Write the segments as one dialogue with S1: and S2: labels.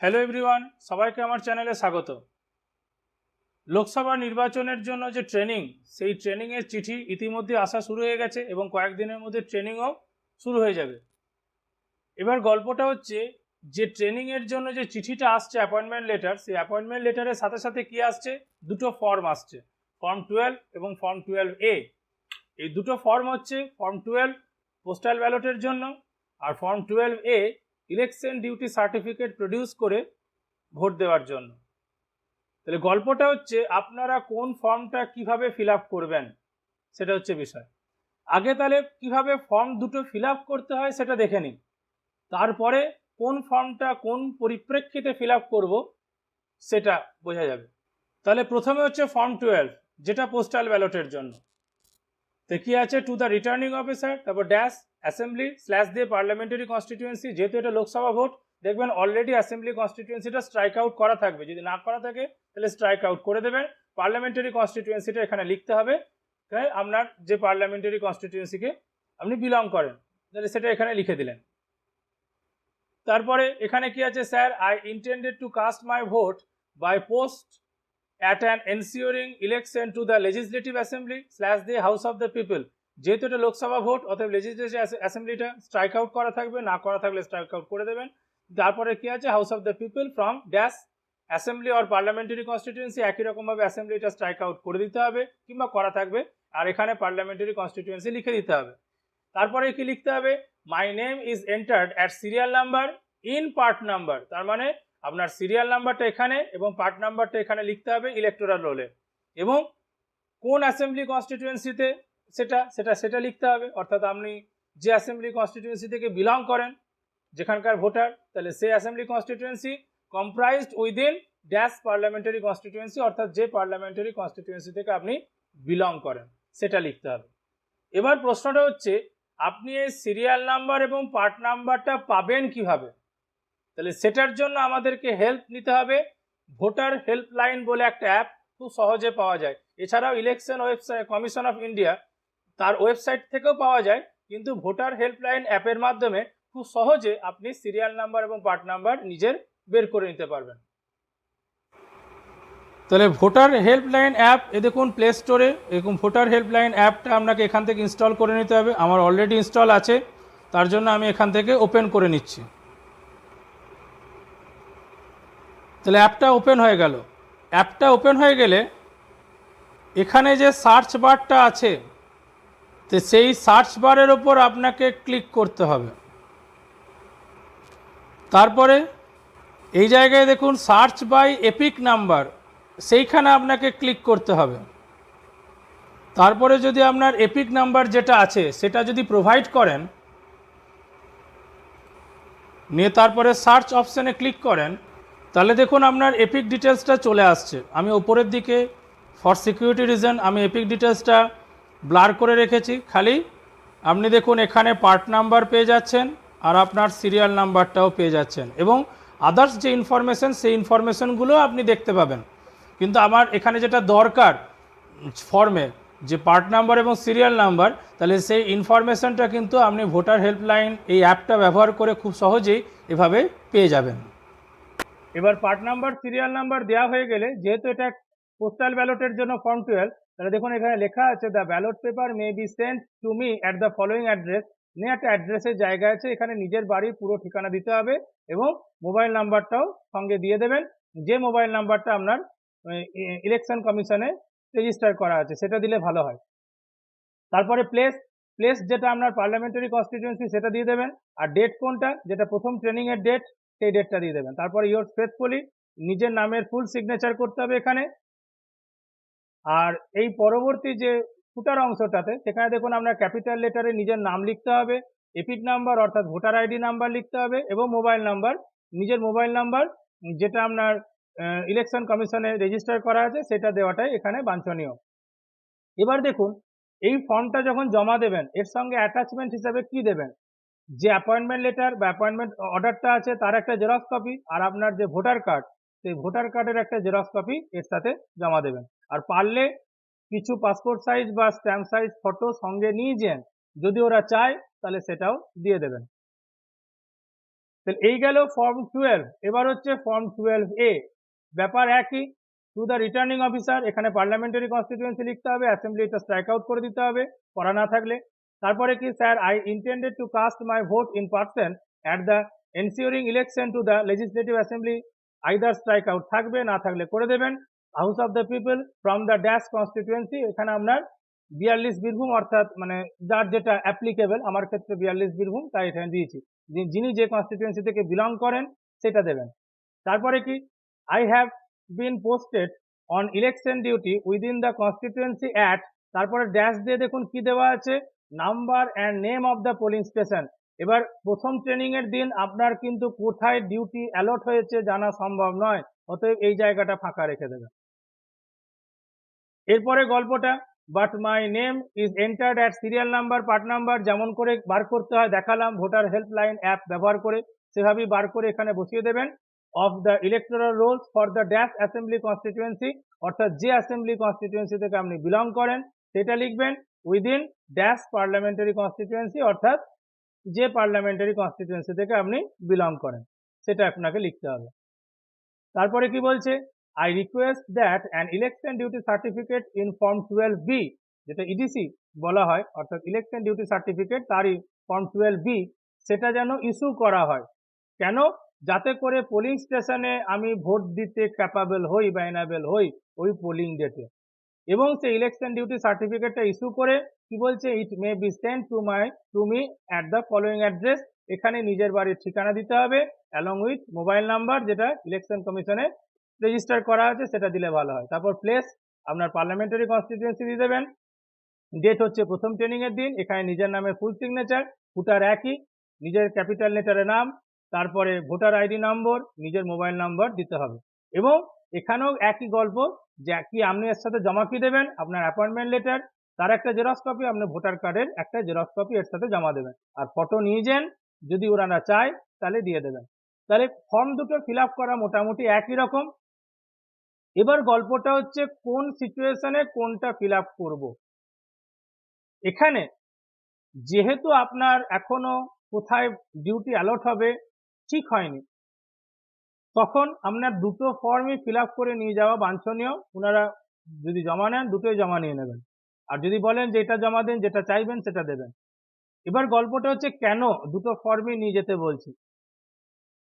S1: Hello everyone সবাইকে আমার চ্যানেলে স্বাগত। লোকসভা নির্বাচনের জন্য যে ট্রেনিং সেই ট্রেনিংয়ের চিঠি ইতিমধ্যে আসা শুরু হয়ে গেছে এবং কয়েকদিনের মধ্যে ট্রেনিংও শুরু হয়ে যাবে। এবার গল্পটা হচ্ছে, যে ট্রেনিংয়ের জন্য যে চিঠিটা আসছে অ্যাপয়েন্টমেন্ট লেটার সেই অ্যাপয়েন্টমেন্ট লেটারের সাথে সাথে কি আসছে? দুটো ফর্ম আসছে ফর্ম টুয়েলভ এবং ফর্ম টুয়েলভ এ এই দুটো ফর্ম হচ্ছে ফর্ম টুয়েলভ পোস্টাল ব্যালটের জন্য আর form twelve A election duty certificate produce করে ভোট দেওয়ার জন্য। তাহলে গল্পটা হচ্ছে আপনারা কোন ফর্মটা কীভাবে ফিল করবেন সেটা হচ্ছে বিষয়। আগে তাহলে কীভাবে ফর্ম দুটো ফিল করতে হয় সেটা দেখে নিন। তারপরে কোন ফর্মটা কোন পরিপ্রেক্ষিতে ফিল করব সেটা বোঝা যাবে। তাহলে প্রথমে হচ্ছে ফর্ম টুয়েলভ যেটা পোস্টাল ব্যালটের জন্য। তো আছে? টু দ্য রিটার্নিং অফিসার তারপর ড্যাশ অ্যাসেম্বলি স্ল্যাশ দিয়ে পার্লামেন্টারি কনস্টিটিউয়েন্সি যেহেতু এটা লোকসভা ভোট, দেখবেন অলরেডি অ্যাসেম্বলি কনস্টিটিউয়েন্সিটা স্ট্রাইক আউট করা থাকবে। যদি না করা থাকে, তাহলে স্ট্রাইক আউট করে দেবেন। পার্লামেন্টারি কনস্টিটিউয়েন্সিটা এখানে লিখতে হবে। তাই আপনার যে পার্লামেন্টারি কনস্টিটিউয়েন্সিকে আপনি বিলং করেন। তাহলে সেটা এখানে লিখে দিলেন। তারপরে এখানে কি আছে, sir? I intended to cast my vote by post at an ensuing election to the legislative assembly slash the house of the people যেহেতু এটা লোকসভা ভোট, অতএব লেজিসলেটিভ অ্যাসেম্বলিটা স্ট্রাইক আউট করা থাকবে, না করা থাকলে স্ট্রাইক আউট করে দেবেন। তারপরে কি আছে? House of the people from dash assembly or parliamentary constituency একই রকমভাবে অ্যাসেম্বলিটা স্ট্রাইক আউট করে দিতে হবে কিংবা করা থাকবে, আর এখানে পার্লামেন্টারি কনস্টিটিউয়েন্সি লিখে দিতে হবে। তারপরে কি লিখতে হবে? My name is entered at serial number in part number তার মানে আপনার সিরিয়াল নাম্বারটা এখানে এবং পার্ট নাম্বারটা এখানে লিখতে হবে ইলেকটোরাল রোলে এবং কোন অ্যাসেম্বলি কনস্টিটিউয়েন্সিতে সেটা সেটা সেটা লিখতে হবে। অর্থাৎ আপনি যে অ্যাসেম্বলি কনস্টিটিউয়েন্সি থেকে বিলং করেন, যেখানকার ভোটার তাহলে সেই assembly constituency comprised within dash parliamentary constituency অর্থাৎ যে পার্লামেন্টারি কনস্টিটিউয়েন্সি থেকে আপনি বিলং করেন, সেটা লিখতে হবে। এবার প্রশ্নটা হচ্ছে, আপনি এই সিরিয়াল নাম্বার এবং পার্ট নাম্বারটা পাবেন কীভাবে? তাহলে সেটার জন্য আমাদেরকে হেল্প নিতে হবে। ভোটার হেল্পলাইন বলে একটা অ্যাপ খুব সহজে পাওয়া যায়। এছাড়াও election website commission of India তার ওয়েবসাইট থেকেও পাওয়া যায়, কিন্তু ভোটার হেল্পলাইন অ্যাপের মাধ্যমে খুব সহজে আপনি সিরিয়াল নাম্বার এবং পার্ট নাম্বার নিজের বের করে নিতে পারবেন। তাহলে ভোটার হেল্পলাইন অ্যাপ, এ দেখুন প্লে স্টোরে এরকম ভোটার হেল্পলাইন অ্যাপটা আপনাকে এখান থেকে ইনস্টল করে নিতে হবে। আমার অলরেডি ইনস্টল আছে, তার জন্য আমি এখান থেকে ওপেন করে নিচ্ছি। তাহলে অ্যাপটা ওপেন হয়ে গেল। অ্যাপটা ওপেন হয়ে গেলে এখানে যে সার্চ বারটা আছে তো সেই সার্চ বারের ওপর আপনাকে ক্লিক করতে হবে। তারপরে এই জায়গায় দেখুন সার্চ বাই এপিক নাম্বার সেইখানে আপনাকে ক্লিক করতে হবে। তারপরে যদি আপনার এপিক নাম্বার যেটা আছে, সেটা যদি প্রোভাইড করেন, নিয়ে তারপরে সার্চ অপশানে ক্লিক করেন, তাহলে দেখুন আপনার এপিক ডিটেলসটা চলে আসছে। আমি ওপরের দিকে ফর সিকিউরিটি রিজন আমি এপিক ডিটেলসটা ব্লার করে রেখেছি। খালি আপনি দেখুন, এখানে পার্ট নাম্বার পেয়ে যাচ্ছেন আর আপনার সিরিয়াল নাম্বারটাও পেয়ে যাচ্ছেন। এবং আদার্স যে ইনফরমেশন সেই ইনফরমেশনগুলো আপনি দেখতে পাবেন। কিন্তু আমার এখানে যেটা দরকার ফর্মে যে পার্ট নাম্বার এবং সিরিয়াল নাম্বার তাহলে সেই ইনফরমেশনটা কিন্তু আপনি ভোটার হেল্পলাইন এই অ্যাপটা ব্যবহার করে খুব সহজেই এভাবে পেয়ে যাবেন। এবার পার্ট নাম্বার সিরিয়াল নাম্বার দেওয়া হয়ে গেলে, যেহেতু এটা পোস্টাল ব্যালটের জন্য ফর্ম টুয়েলভ তাহলে দেখুন এখানে লেখা আছে the ballot paper may be sent to me at the following address নিয়ে একটা অ্যাড্রেসের জায়গা আছে, এখানে নিজের বাড়ির পুরো ঠিকানা দিতে হবে এবং মোবাইল নাম্বারটাও সঙ্গে দিয়ে দেবেন। যে মোবাইল নাম্বারটা আপনার ইলেকশন কমিশনে রেজিস্টার করা আছে, সেটা দিলে ভালো হয়। তারপরে প্লেস প্লেস যেটা আপনার পার্লামেন্টারি কনস্টিটিউয়েন্সি সেটা দিয়ে দেবেন। আর ডেট কোনটা, যেটা প্রথম ট্রেনিংয়ের ডেট সেই ডেটটা দিয়ে দেবেন। তারপরে ইয়োর ফেথফুলি নিজের নামের ফুল সিগনেচার করতে হবে এখানে। আর এই পরবর্তী যে ফুটার অংশটাতে, সেখানে দেখুন আপনার ক্যাপিটাল লেটারে নিজের নাম লিখতে হবে এপিক নাম্বার অর্থাৎ ভোটার আইডি নাম্বার লিখতে হবে এবং মোবাইল নাম্বার, নিজের মোবাইল নাম্বার, যেটা আপনার ইলেকশন কমিশনে রেজিস্টার করা আছে, সেটা দেওয়াটাই এখানে বাঞ্ছনীয়। এবার দেখুন, এই ফর্মটা যখন জমা দেবেন, এর সঙ্গে অ্যাটাচমেন্ট হিসাবে কি দেবেন? যে অ্যাপয়েন্টমেন্ট লেটার বা অ্যাপয়েন্টমেন্ট অর্ডারটা আছে, তার একটা জেরক্স কপি আর আপনার যে ভোটার কার্ড সেই ভোটার কার্ডের একটা জেরক্স কপি এর সাথে জমা দেবেন। আর পারলে কিছু পাসপোর্ট সাইজ বা স্ট্যাম্প সাইজ ফটো সঙ্গে নিয়ে যান, যদি ওরা চায়, তাহলে সেটাও দিয়ে দেবেন। তাহলে এই গেল ফর্ম টুয়েলভ এবার হচ্ছে ফর্ম টুয়েলভ এ ব্যাপার একই। টু দ্য রিটার্নিং অফিসার এখানে পার্লামেন্টারি কনস্টিটিউয়েন্সি লিখতে হবে অ্যাসেম্বলি এটা স্ট্রাইক আউট করে দিতে হবে, করা না থাকলে। তারপরে কি sir I intended to cast my vote in person at the ensuing election to the legislative assembly either strike out থাকবে, না থাকলে করে দেবেন। House of the people from the dash constituency এখানে আপনার বিয়াল্লিশ বীরভূম অর্থাৎ মানে যার যেটা অ্যাপ্লিকেবল আমার ক্ষেত্রে বিয়াল্লিশ বীরভূম, তাই এখানে দিয়েছি। যিনি যে কনস্টিটিউয়েন্সি থেকে বিলং করেন, সেটা দেবেন। তারপরে কি? I have been posted on election duty within the constituency at তারপরে ড্যাশ দিয়ে দেখুন কি দেওয়া আছে number and name of the polling station এবার প্রথম ট্রেনিং এর দিন আপনার কিন্তু কোথায় ডিউটি অ্যালট হয়েছে জানা সম্ভব নয়, অতএব এই জায়গাটা ফাঁকা রেখে দেবেন। এরপরে গল্পটা but my name is entered at serial number part number যেমন করে বার করতে হয়, দেখালাম ভোটার হেল্পলাইন অ্যাপ ব্যবহার করে সেভাবেই বার করে এখানে বসিয়ে দেবেন। Of the electoral rolls for the dash assembly constituency অর্থাৎ যে অ্যাসেম্বলি কনস্টিটিউয়েন্সি থেকে আপনি বিলং করেন, সেটা লিখবেন উইদিন ড্যাশ পার্লামেন্টারি কনস্টিটিউয়েন্সি অর্থাৎ যে পার্লামেন্টারি কনস্টিটিউয়েন্সি থেকে আপনি বিলং করেন, সেটা আপনাকে লিখতে হবে। তারপরে কি বলছে? Request that an election duty certificate in form twelve B যেটা ইডিসি বলা হয়, অর্থাৎ ইলেকশন ডিউটি সার্টিফিকেট তারই ফর্ম টুয়েলভ বি সেটা যেন ইস্যু করা হয়। কেন? যাতে করে পোলিং স্টেশনে আমি ভোট দিতে ক্যাপাবেল হই বা এনাবেল হই ওই পোলিং ডেটে এবং সেই ইলেকশন ডিউটি সার্টিফিকেটটা ইস্যু করে কি বলছে it may be send to my to me at the following address এখানে নিজের বাড়ির ঠিকানা দিতে হবে অ্যালং উইথ মোবাইল নাম্বার যেটা ইলেকশন কমিশনে রেজিস্টার করা আছে, সেটা দিলে ভালো হয়। তারপর প্লেস আপনার পার্লামেন্টারি কনস্টিটিউয়েন্সি দিয়ে দেবেন। ডেট হচ্ছে প্রথম ট্রেনিং এর দিন, এখানে নিজের নামে ফুল সিগনেচার ফুটার একই, নিজের ক্যাপিটাল লেটারের নাম, তারপরে ভোটার আইডি নম্বর নিজের মোবাইল নাম্বার দিতে হবে। এবং এখানেও একই গল্প, যে কি আপনি এর সাথে জমা কি দেবেন, আপনার অ্যাপয়েন্টমেন্ট লেটার তার একটা জেরক্স কপি আপনি ভোটার কার্ডের একটা জেরক্স কপি এর সাথে জমা দেবেন। আর ফটো নিয়ে যান, যদি ওনারা চায়, তাহলে দিয়ে দেবেন। তাহলে ফর্ম দুটো ফিল করা মোটামুটি একই রকম। এবার গল্পটা হচ্ছে কোন সিচুয়েশনে কোনটা ফিল আপ করব। এখানে যেহেতু আপনার এখনও কোথায় ডিউটি অ্যালট হবে, ঠিক হয়নি। তখন আপনার দুটো ফর্মই ফিল করে নিয়ে যাওয়া বাঞ্ছনীয়। ওনারা যদি জমা নেন, দুটোই জমা নিয়ে নেবেন। আর যদি বলেন যে এটা জমা দেন, যেটা চাইবেন, সেটা দেবেন। এবার গল্পটা হচ্ছে কেন দুটো ফর্মই নিয়ে যেতে বলছি?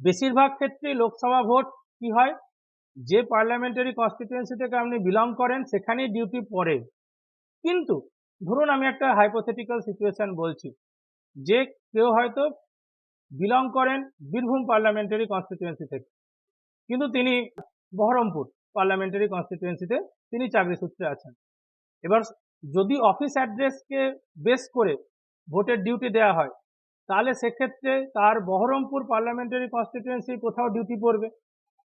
S1: বেশিরভাগ ক্ষেত্রেই লোকসভা ভোট কি হয়? যে পার্লামেন্টারি কনস্টিটিউয়েন্সি থেকে আপনি বিলং করেন, সেখানেই ডিউটি পড়ে। কিন্তু ধরুন আমি একটা হাইপোথেটিক্যাল সিচুয়েশন বলছি, যে কেউ হয়তো বিলং করেন বীরভূম পার্লামেন্টারি কনস্টিটিউয়েন্সি থেকে, কিন্তু তিনি বহরমপুর পার্লামেন্টারি কনস্টিটিউয়েন্সিতে তিনি চাকরি সূত্রে আছেন। এবার যদি অফিস অ্যাড্রেসকে বেস করে ভোটের ডিউটি দেওয়া হয়, তাহলে সেক্ষেত্রে তার বহরমপুর পার্লামেন্টারি কনস্টিটিউয়েন্সি কোথাও ডিউটি পড়বে।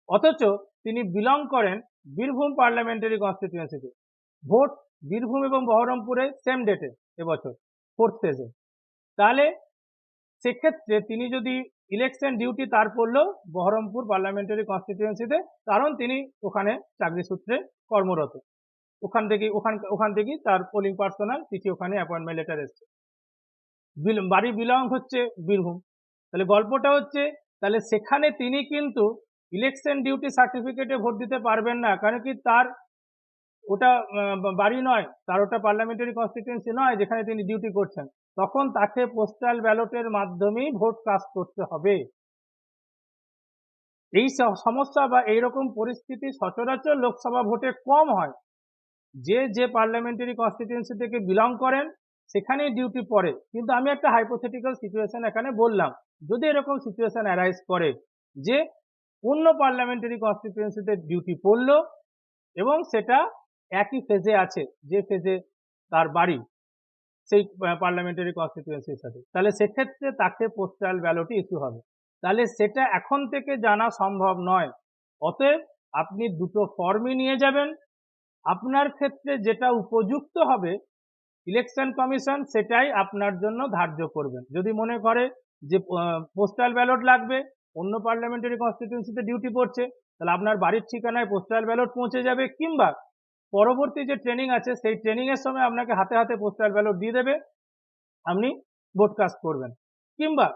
S1: অথচ তিনি বিলং করেন বীরভূম পার্লামেন্টারি কনস্টিটিউয়েন্সিতে ভোট বীরভূম এবং বহরমপুরে সেম ডেটে এবছর ফোর্থ ফেজে তাহলে সেক্ষেত্রে তিনি যদি ইলেকশন ডিউটি তার পড়ল বহরমপুর পার্লামেন্টারি কনস্টিটিউয়েন্সিতে কারণ তিনি ওখানে চাকরি সূত্রে কর্মরত। ওখান থেকে, ওখান ওখান থেকেই তার পোলিং পার্সোনাল চিঠি ওখানে অ্যাপয়েন্টমেন্ট লেটার এসছে। বিল- বাড়ি বিলং হচ্ছে বীরভূম। তাহলে গল্পটা হচ্ছে, তাহলে সেখানে তিনি কিন্তু ইলেকশন ডিউটি সার্টিফিকেটে ভোট দিতে পারবেন না, কারণ কি তার ওটা বাড়ি নয়, তার ওটা পার্লামেন্টারি কনস্টিটিউয়েন্সি নয়, যেখানে তিনি ডিউটি করছেন। তখন তাকে পোস্টাল ব্যালটের মাধ্যমেই ভোট কাজ করতে হবে। এই সমস্যা বা এইরকম পরিস্থিতি সচরাচর লোকসভা ভোটে কম হয়। যে যে পার্লামেন্টারি কনস্টিটিউয়েন্সি থেকে বিলং করেন, সেখানেই ডিউটি পড়ে। কিন্তু আমি একটা হাইপোথেটিক্যাল সিচুয়েশন এখানে বললাম। যদি এরকম সিচুয়েশন অ্যারাইজ করে যে অন্য পার্লামেন্টারি কনস্টিটিউয়েন্সিতে ডিউটি পড়ল এবং সেটা একই ফেজে আছে, যে ফেজে তার বাড়ি, সেই পার্লামেন্টারি কনস্টিটিউয়েন্সির সাথে। তাহলে সেক্ষেত্রে তাকে পোস্টাল ব্যালটই ইস্যু হবে। তাহলে সেটা এখন থেকে জানা সম্ভব নয়। অতএব আপনি দুটো ফর্মই নিয়ে যাবেন। আপনার ক্ষেত্রে যেটা উপযুক্ত হবে ইলেকশন কমিশন সেটাই আপনার জন্য ধার্য করবেন। যদি মনে করে যে পোস্টাল ব্যালট লাগবে অন্য পার্লামেন্টারি কনস্টিটিউন্সিতে ডিউটি পড়ছে, তাহলে আপনার বাড়ির ঠিকানায় পোস্টাল ব্যালট পৌঁছে যাবে কিংবা পরবর্তী যে ট্রেনিং আছে, সেই ট্রেনিং এর সময় আপনাকে হাতে হাতে পোস্টাল ব্যালট দিয়ে দেবে, আপনি ভোট কাস্ট করবেন। কিংবা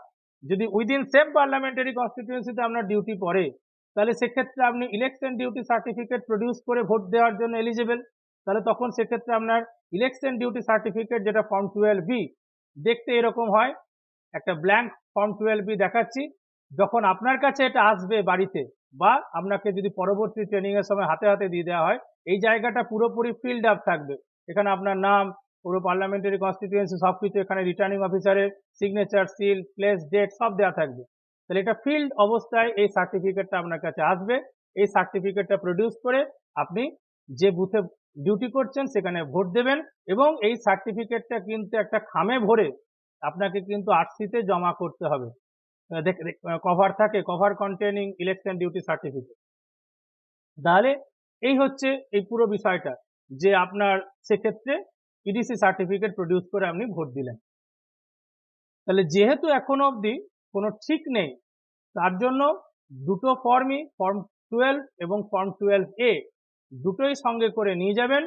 S1: যদি উইদিন সেম পার্লামেন্টারি কনস্টিটিউয়েন্সিতে আপনার ডিউটি পড়ে, তাহলে সেক্ষেত্রে আপনি ইলেকশন ডিউটি সার্টিফিকেট প্রডিউস করে ভোট দেওয়ার জন্য এলিজিবল তাহলে তখন সেক্ষেত্রে আপনার ইলেকশন ডিউটি সার্টিফিকেট যেটা ফর্ম টুয়েলভ বি দেখতে এরকম হয়। একটা ব্ল্যাঙ্ক ফর্ম টুয়েলভ বি দেখাচ্ছি। যখন আপনার কাছে এটা আসবে বাড়িতে বা আপনাকে যদি পরবর্তী ট্রেনিং এর সময় হাতে হাতে দিয়ে দেওয়া হয়, এই জায়গাটা পুরোপুরি ফিল্ড আপ থাকবে। এখানে আপনার নাম, পুরো পার্লামেন্টারি কনস্টিটিউয়েন্সি সব কিছু এখানে রিটার্নিং অফিসারের সিগনেচার সিল প্লেস ডেট সব দেওয়া থাকবে। তাহলে এটা ফিল্ড অবস্থায় এই সার্টিফিকেটটা আপনার কাছে আসবে। এই সার্টিফিকেটটা প্রডিউস করে আপনি যে বুথে ডিউটি করছেন সেখানে ভোট দেবেন এবং এই সার্টিফিকেটটা কিন্তু একটা খামে ভরে আপনাকে কিন্তু আরসিতে জমা করতে হবে। কভার থাকে cover containing election duty certificate তাহলে এই হচ্ছে এই পুরো বিষয়টা, যে আপনার সেক্ষেত্রে ইডিসি সার্টিফিকেট প্রডিউস করে আপনি ভোট দিলেন। তাহলে যেহেতু এখনও অবধি কোনো ঠিক নেই, তার জন্য দুটো ফর্মই ফর্ম টুয়েলভ এবং ফর্ম টুয়েলভ এ দুটোই সঙ্গে করে নিয়ে যাবেন,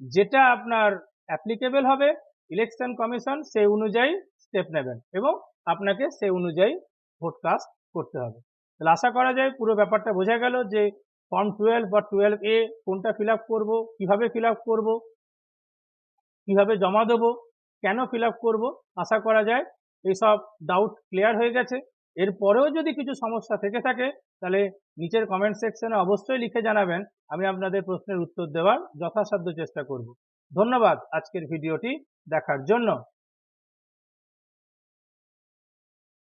S1: যেটা আপনার অ্যাপ্লিকেবল হবে ইলেকশন কমিশন সেই অনুযায়ী স্টেপ নেবেন এবং আপনাকে সেই অনুযায়ী ভোট কাস্ট করতে হবে। তাহলে আশা করা যায় পুরো ব্যাপারটা বোঝা গেল যে ফর্ম টুয়েলভ বা টুয়েলভ এ কোনটা ফিল আপ করব, কীভাবে ফিল আপ করব, কীভাবে জমা দেবো, কেন ফিল আপ করব, আশা করা যায় এইসব ডাউট ক্লিয়ার হয়ে গেছে। এরপরেও যদি কিছু সমস্যা থেকে থাকে, তাহলে নিচের কমেন্ট সেকশনে অবশ্যই লিখে জানাবেন, আমি আপনাদের প্রশ্নের উত্তর দেওয়ার যথাসাধ্য চেষ্টা করব। ধন্যবাদ আজকের ভিডিওটি দেখার জন্য।